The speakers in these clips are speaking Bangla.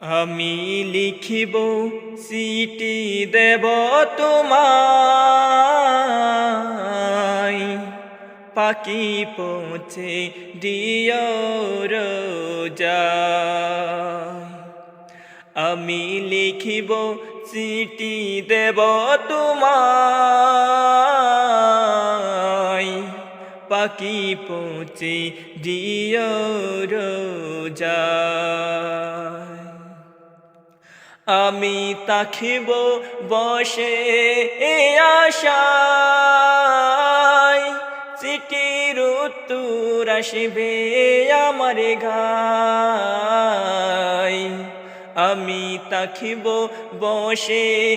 আমি লিখিব সিটি দেব তোমায়। পাখি পৌঁছে রোজায় আমি লিখিব চিঠি দেব তোমায়। পাখি পৌঁছে দিও রোজায় আমি তাকিব বসে আশায়। চিঠির উত্তর আসবে আমার ঘাই। আমি তাকিব বসে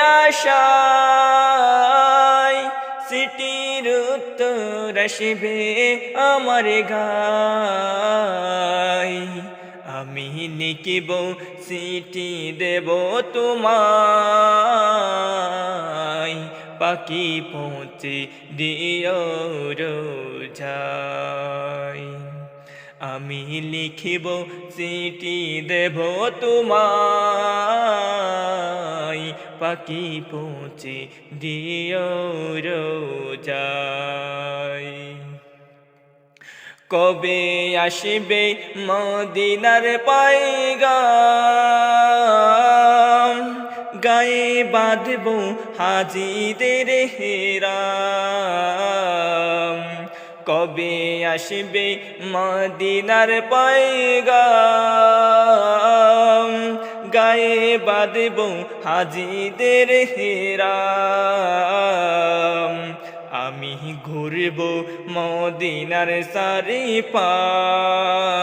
আশায়। চিঠির উত্তর আসবে আমার গাই আমি লিখিব চিঠি দেব তোমায়। পাখি পৌঁছে দিও রোজাই আমি লিখিব চিঠি দেব তোমায়। পাখি পৌঁছে দিও রোজাই কবে আসবে মদিনার পাইগাম গায়ে বাঁধব হাজিদের হেরাম। কবে আসবে মদিনার পাইগাম গায়ে বাঁধব হাজিদের হেরাম। আমি ঘুরব মদিনার সারি পাশ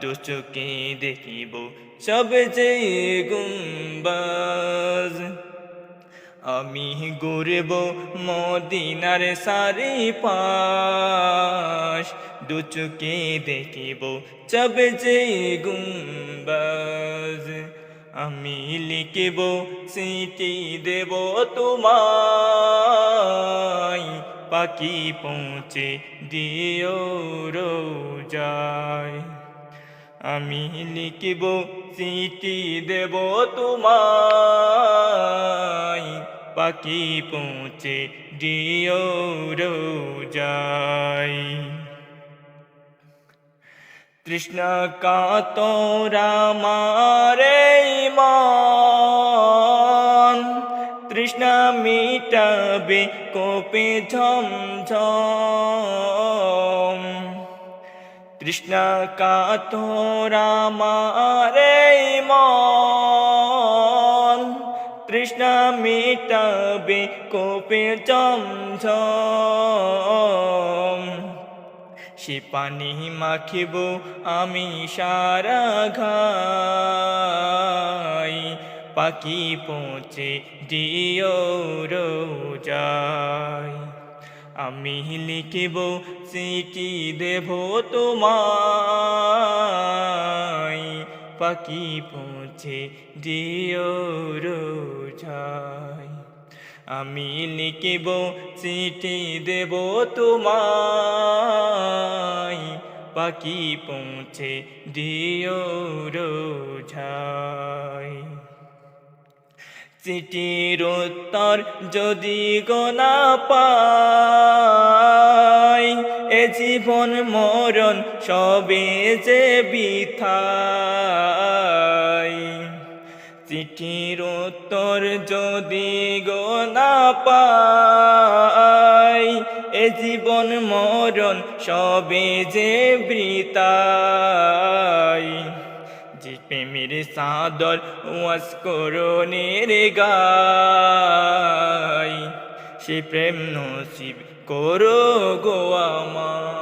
দুচোকে দেখিব সব যে গুম্বাজ। আমি ঘুরব মদিনার সারি পাশ দুচোকে দেখিব সব যে গুম্বাজ। আমি লিখিব সিটি দেব তোমায়। পাখি পৌঁছে দিও রোজায়। আমি লিখিব, চিঠি দেব তোমায়। পাখি পৌঁছে দিও রোজায়। তৃষ্ণ কাতরা মারে মন। তৃষ্ণ মিটাবে কোপে ঝমঝম। তৃষ্ণ কাতরা মারে মন। তৃষ্ণ মিটাবে কোপে ঝমঝম। সে পানি মাখিব, আমি সারা ঘাই। পাখি পৌঁছে দিও রোজাই আমি লিখিব, চিঠি দেব তোমায়। পাখি পৌঁছে দিও রোজাই আমি লিখিব, চিঠি দেব তোমায়। পাখি পৌঁছে দিও রোঝাই চিঠির উত্তর যদি গোনা পাই, এ জীবন মরণ সবে যে বিথাই চিঠির উত্তর যদি গোনা পাই, এ জীবন মরণ সবে যে বৃতাই। যে প্রেমের সাদর ওয়াস করণের গাই, সে প্রেম নসিব করো গো আমায়।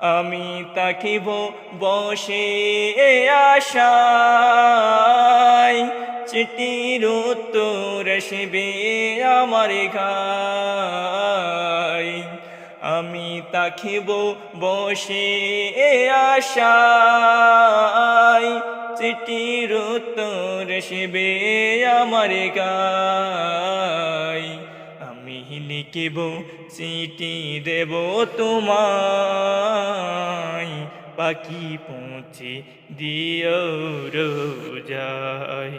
আমি তাকিব বসে আশায়। চিঠির উত্তর আসবে আমার ঘাই। আমি তাকিব বসে আশায়। চিঠির উত্তর আসবে আমার আমি লিখিব চিঠি দেব তোমায়। পাখি পৌঁছে দিও রোজাই